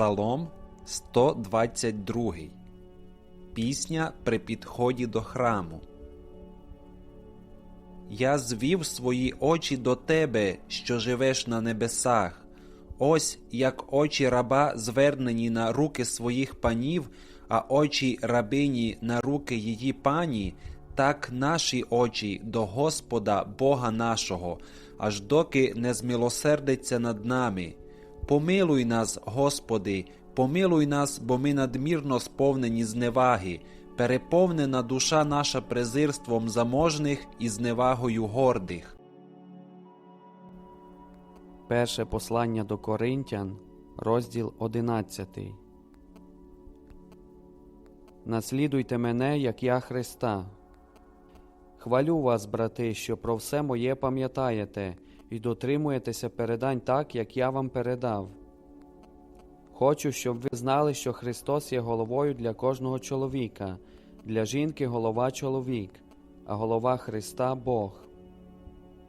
Псалом 122. Пісня при підході до храму. Я звів свої очі до тебе, що живеш на небесах. Ось як очі раба звернені на руки своїх панів, а очі рабині на руки її пані, так наші очі до Господа Бога нашого, аж доки не змилосердиться над нами. Помилуй нас, Господи, помилуй нас, бо ми надмірно сповнені зневаги, переповнена душа наша презирством заможних і зневагою гордих. Перше послання до Коринтян, розділ 11. Наслідуйте мене, як я Христа. Хвалю вас, брати, що про все моє пам'ятаєте і дотримуєтеся передань так, як я вам передав. Хочу, щоб ви знали, що Христос є головою для кожного чоловіка, для жінки голова чоловік, а голова Христа Бог.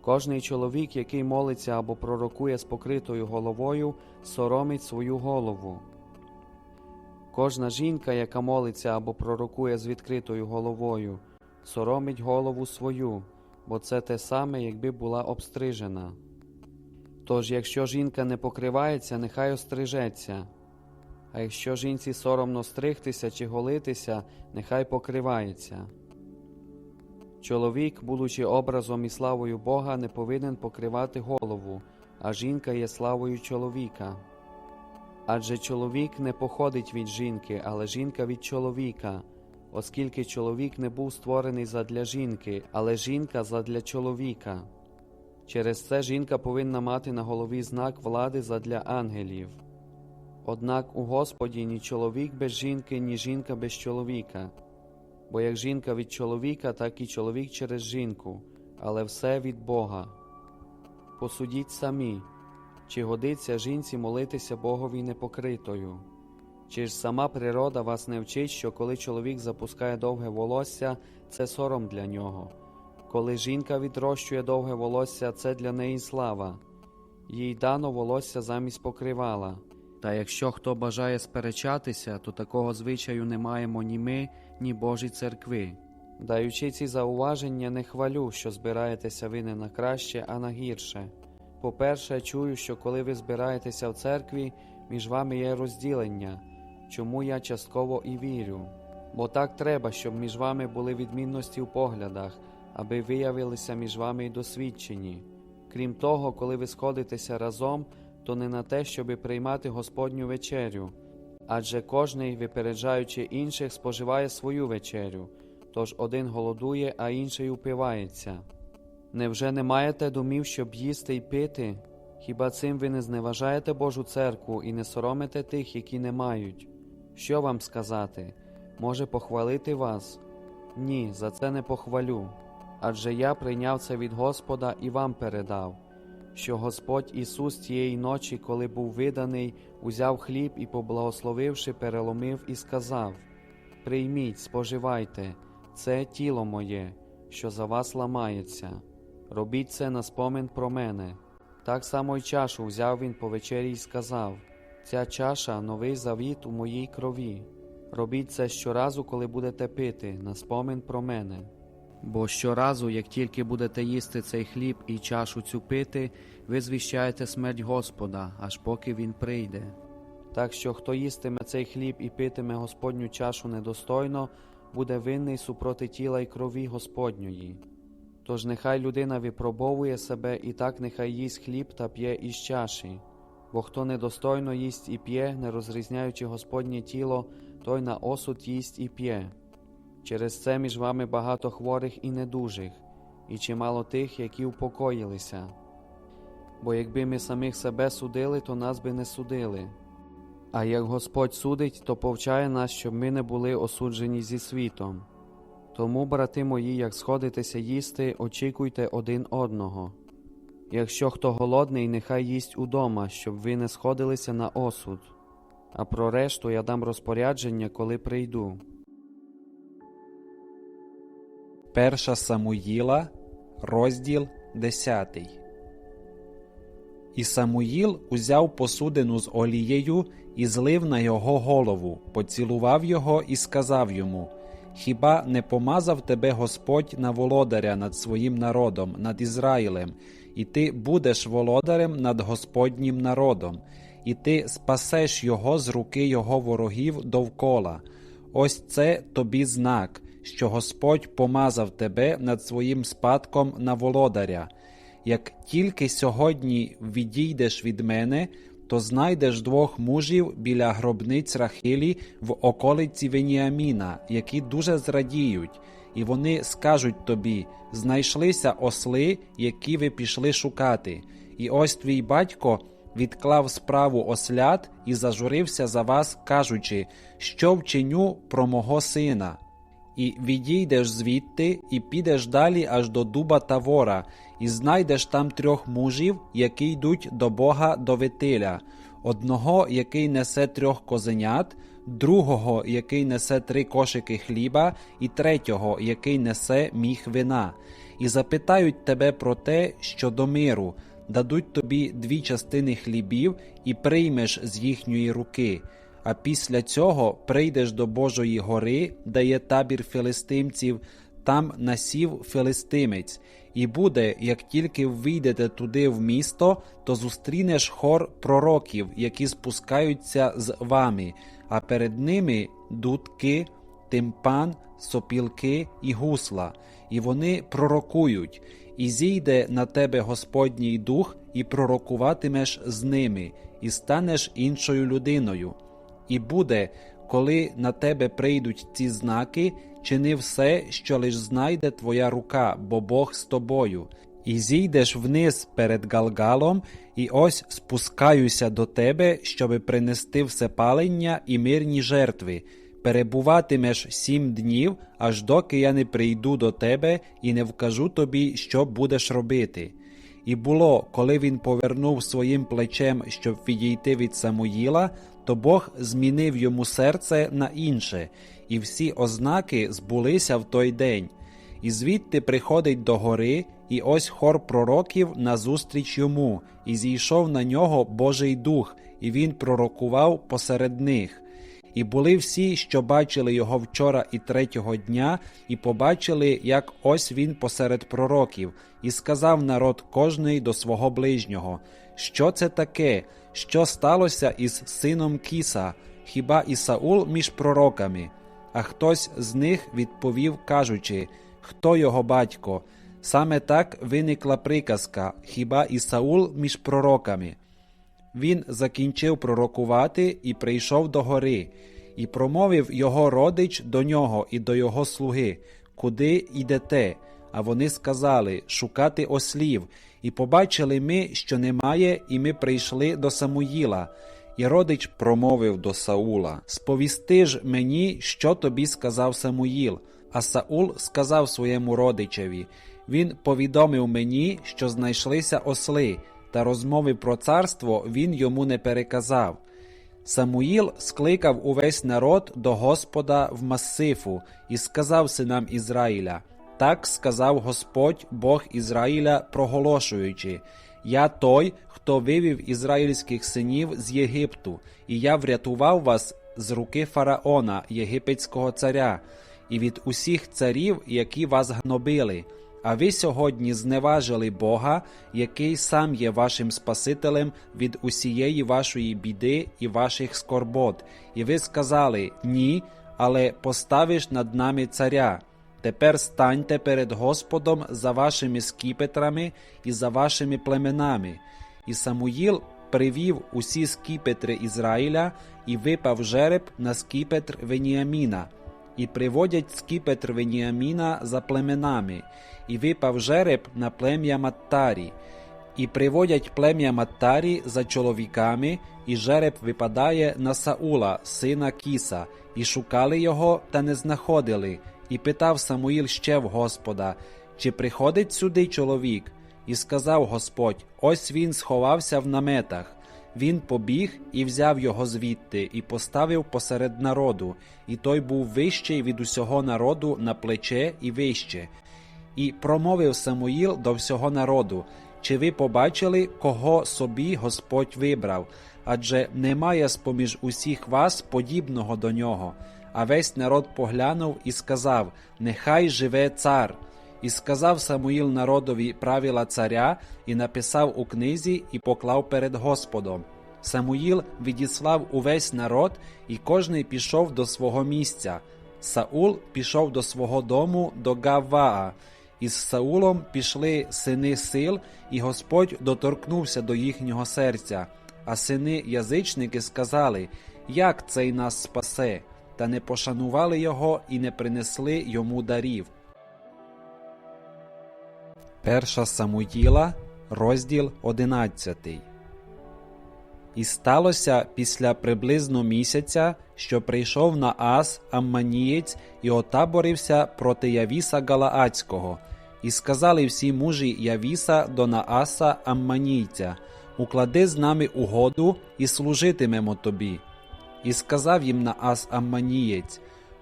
Кожний чоловік, який молиться або пророкує з покритою головою, соромить свою голову. Кожна жінка, яка молиться або пророкує з відкритою головою, соромить голову свою, бо це те саме, якби була обстрижена. Тож, якщо жінка не покривається, нехай острижеться, а якщо жінці соромно стригтися чи голитися, нехай покривається. Чоловік, будучи образом і славою Бога, не повинен покривати голову, а жінка є славою чоловіка. Адже чоловік не походить від жінки, але жінка від чоловіка, оскільки чоловік не був створений задля жінки, але жінка задля чоловіка. Через це жінка повинна мати на голові знак влади задля ангелів. Однак у Господі ні чоловік без жінки, ні жінка без чоловіка. Бо як жінка від чоловіка, так і чоловік через жінку, але все від Бога. Посудіть самі, чи годиться жінці молитися Богові непокритою, чи ж сама природа вас не вчить, що коли чоловік запускає довге волосся, це сором для нього, коли жінка відрощує довге волосся, це для неї слава, їй дано волосся замість покривала. Та якщо хто бажає сперечатися, то такого звичаю не маємо ні ми, ні Божі церкви. Даючи ці зауваження, не хвалю, що збираєтеся ви не на краще, а на гірше. По-перше, чую, що коли ви збираєтеся в церкві, між вами є розділення, чому я частково і вірю. Бо так треба, щоб між вами були відмінності в поглядах, аби виявилися між вами й досвідчені. Крім того, коли ви сходитеся разом, то не на те, щоби приймати Господню вечерю, адже кожний, випереджаючи інших, споживає свою вечерю, тож один голодує, а інший упивається. Невже не маєте домів, щоб їсти й пити? Хіба цим ви не зневажаєте Божу церкву і не соромите тих, які не мають? Що вам сказати? Може похвалити вас? Ні, за це не похвалю. Адже я прийняв це від Господа і вам передав що Господь Ісус тієї ночі, коли був виданий, узяв хліб і, поблагословивши, переломив і сказав: Прийміть, споживайте, це тіло моє, що за вас ламається. Робіть це на спомин про мене. Так само й чашу взяв він по вечері і сказав: Ця чаша новий завіт у моїй крові. Робіть це щоразу, коли будете пити, на спомин про мене. Бо щоразу, як тільки будете їсти цей хліб і чашу цю пити, ви звіщаєте смерть Господа, аж поки Він прийде. Так що хто їстиме цей хліб і питиме Господню чашу недостойно, буде винний супроти тіла й крові Господньої. Тож нехай людина випробовує себе і так нехай їсть хліб та п'є із чаші, бо хто недостойно їсть і п'є, не розрізняючи Господнє тіло, той на осуд їсть і п'є. Через це між вами багато хворих і недужих, і чимало тих, які упокоїлися. Бо якби ми самих себе судили, то нас би не судили. А як Господь судить, то повчає нас, щоб ми не були осуджені зі світом. Тому, брати мої, як сходитеся їсти, очікуйте один одного. Якщо хто голодний, нехай їсть удома, щоб ви не сходилися на осуд, а про решту я дам розпорядження, коли прийду. Перша Самуїла, розділ 10. І Самуїл узяв посудину з олією і злив на його голову, поцілував його і сказав йому: Хіба не помазав тебе Господь на володаря над своїм народом, над Ізраїлем, і ти будеш володарем над Господнім народом, і ти спасеш його з руки його ворогів довкола. Ось це тобі знак, що Господь помазав тебе над своїм спадком на володаря. Як тільки сьогодні відійдеш від мене, то знайдеш двох мужів біля гробниць Рахилі в околиці Веніаміна, які дуже зрадіють, і вони скажуть тобі: знайшлися осли, які ви пішли шукати. І ось твій батько відклав справу ослят і зажурився за вас, кажучи, що вчиню про мого сина. І відійдеш звідти, і підеш далі аж до дуба Тавора, і знайдеш там трьох мужів, які йдуть до Бога до Витиля, одного, який несе трьох козенят, другого, який несе три кошики хліба, і третього, який несе міх вина, і запитають тебе про те, що до миру, дадуть тобі дві частини хлібів, і приймеш з їхньої руки. А після цього прийдеш до Божої гори, де є табір филистимців, там насів филистимець, і буде, як тільки вийдете туди в місто, то зустрінеш хор пророків, які спускаються з вами, а перед ними дудки, тимпан, сопілки і гусла, і вони пророкують, і зійде на тебе Господній дух, і пророкуватимеш з ними, і станеш іншою людиною. І буде, коли на тебе прийдуть ці знаки, чини все, що лиш знайде твоя рука, бо Бог з тобою. І зійдеш вниз перед Галгалом, і ось спускаюся до тебе, щоби принести всепалення і мирні жертви. Перебуватимеш сім днів, аж доки я не прийду до тебе і не вкажу тобі, що будеш робити. І було, коли він повернув своїм плечем, щоб відійти від Самуїла, то Бог змінив йому серце на інше, і всі ознаки збулися в той день. І звідти приходить до гори, і ось хор пророків назустріч йому, і зійшов на нього Божий дух, і він пророкував посеред них. І були всі, що бачили його вчора і третього дня, і побачили, як ось він посеред пророків, і сказав народ кожний до свого ближнього, що це таке, що сталося із сином Кіса, хіба і Саул між пророками? А хтось з них відповів, кажучи, хто його батько? Саме так виникла приказка, хіба і Саул між пророками. Він закінчив пророкувати і прийшов до гори, і промовив його родич до нього і до його слуги, куди йдете? А вони сказали шукати ослів, і побачили ми, що немає, і ми прийшли до Самуїла. І родич промовив до Саула: Сповісти ж мені, що тобі сказав Самуїл. А Саул сказав своєму родичеві: Він повідомив мені, що знайшлися осли, та розмови про царство він йому не переказав. Самуїл скликав увесь народ до Господа в Масифу і сказав синам Ізраїля: Так сказав Господь Бог Ізраїля, проголошуючи: Я той, хто вивів ізраїльських синів з Єгипту, і я врятував вас з руки фараона, єгипетського царя, і від усіх царів, які вас гнобили. А ви сьогодні зневажили Бога, який сам є вашим Спасителем від усієї вашої біди і ваших скорбот, і ви сказали ні, але поставиш над нами царя. Тепер станьте перед Господом за вашими скіпетрами і за вашими племенами. І Самуїл привів усі скіпетри Ізраїля і випав жереб на скіпетр Веніаміна. І приводять скіпетр Веніаміна за племенами, і випав жереб на плем'я Маттарі, і приводять плем'я Маттарі за чоловіками, і жереб випадає на Саула, сина Кіса, і шукали його, та не знаходили. І питав Самуїл ще в Господа, чи приходить сюди чоловік? І сказав Господь: Ось він сховався в наметах. Він побіг і взяв його звідти, і поставив посеред народу, і той був вищий від усього народу на плече і вище. І промовив Самуїл до всього народу: чи ви побачили, кого собі Господь вибрав? Адже немає з-поміж усіх вас подібного до нього. А весь народ поглянув і сказав: Нехай живе цар. І сказав Самуїл народові правила царя, і написав у книзі, і поклав перед Господом. Самуїл відіслав увесь народ, і кожний пішов до свого місця. Саул пішов до свого дому до Гавваа. Із Саулом пішли сини сил, і Господь доторкнувся до їхнього серця. А сини язичники сказали, як цей нас спасе, та не пошанували його і не принесли йому дарів. Перша Самуїла, розділ 11. І сталося після приблизно місяця, що прийшов Наас Амманієць і отаборився проти Явіса Галаацького, і сказали всі мужі Явіса до Нааса Амманійця: Уклади з нами угоду і служитимемо тобі. І сказав їм Наас Амманієць: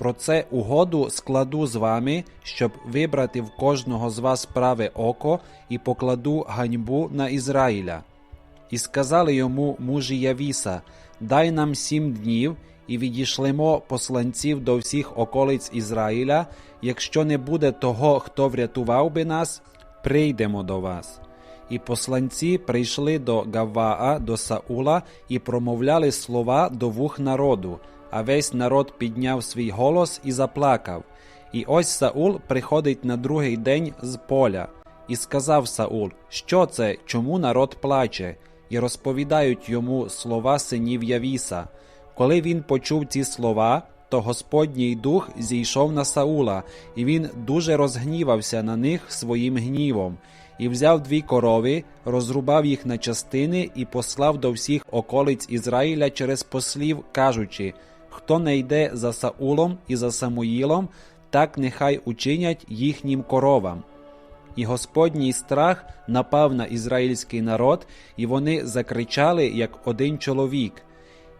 Про це угоду складу з вами, щоб вибрати в кожного з вас праве око, і покладу ганьбу на Ізраїля. І сказали йому мужі Явіса: Дай нам сім днів, і відійшлемо посланців до всіх околиць Ізраїля. Якщо не буде того, хто врятував би нас, прийдемо до вас. І посланці прийшли до Гаваа, до Саула, і промовляли слова до вух народу, а весь народ підняв свій голос і заплакав. І ось Саул приходить на другий день з поля, і сказав Саул, що це, чому народ плаче, і розповідають йому слова синів Явіса. Коли він почув ці слова, то Господній дух зійшов на Саула, і він дуже розгнівався на них своїм гнівом, і взяв дві корови, розрубав їх на частини і послав до всіх околиць Ізраїля через послів, кажучи: Хто не йде за Саулом і за Самуїлом, так нехай учинять їхнім коровам. І Господній страх напав на ізраїльський народ, і вони закричали, як один чоловік.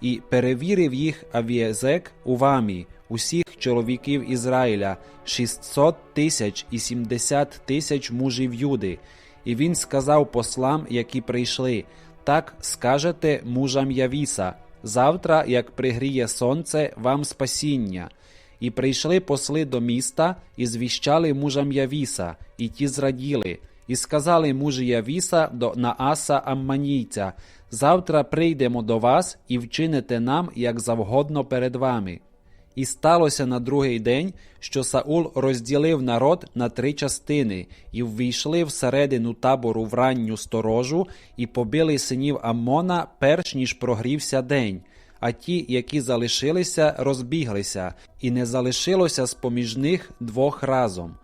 І перевірив їх Авієзек у вамі, усіх чоловіків Ізраїля, 600 тисяч і 70 тисяч мужів Юди. І він сказав послам, які прийшли: Так скажете мужам Явіса, завтра, як пригріє сонце, вам спасіння. І прийшли посли до міста і звіщали мужам Явіса, і ті зраділи, і сказали мужі Явіса до Нааса Амманійця: Завтра прийдемо до вас і вчините нам як завгодно перед вами. І сталося на другий день, що Саул розділив народ на три частини, і ввійшли всередину табору в ранню сторожу, і побили синів Аммона, перш ніж прогрівся день. А ті, які залишилися, розбіглися, і не залишилося з поміж них двох разом.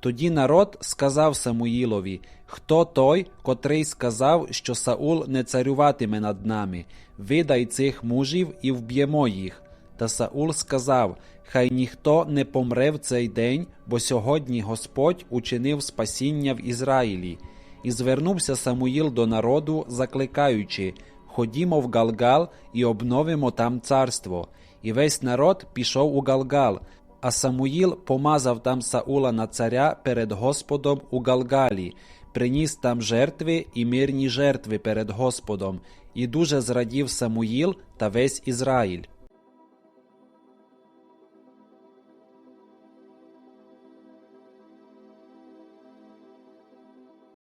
Тоді народ сказав Самуїлові: Хто той, котрий сказав, що Саул не царюватиме над нами? Видай цих мужів і вб'ємо їх. Та Саул сказав: Хай ніхто не помре в цей день, бо сьогодні Господь учинив спасіння в Ізраїлі. І звернувся Самуїл до народу, закликаючи: Ходімо в Галгал і обновимо там царство. І весь народ пішов у Галгал. А Самуїл помазав там Саула на царя перед Господом у Галгалі, приніс там жертви і мирні жертви перед Господом, і дуже зрадів Самуїл та весь Ізраїль.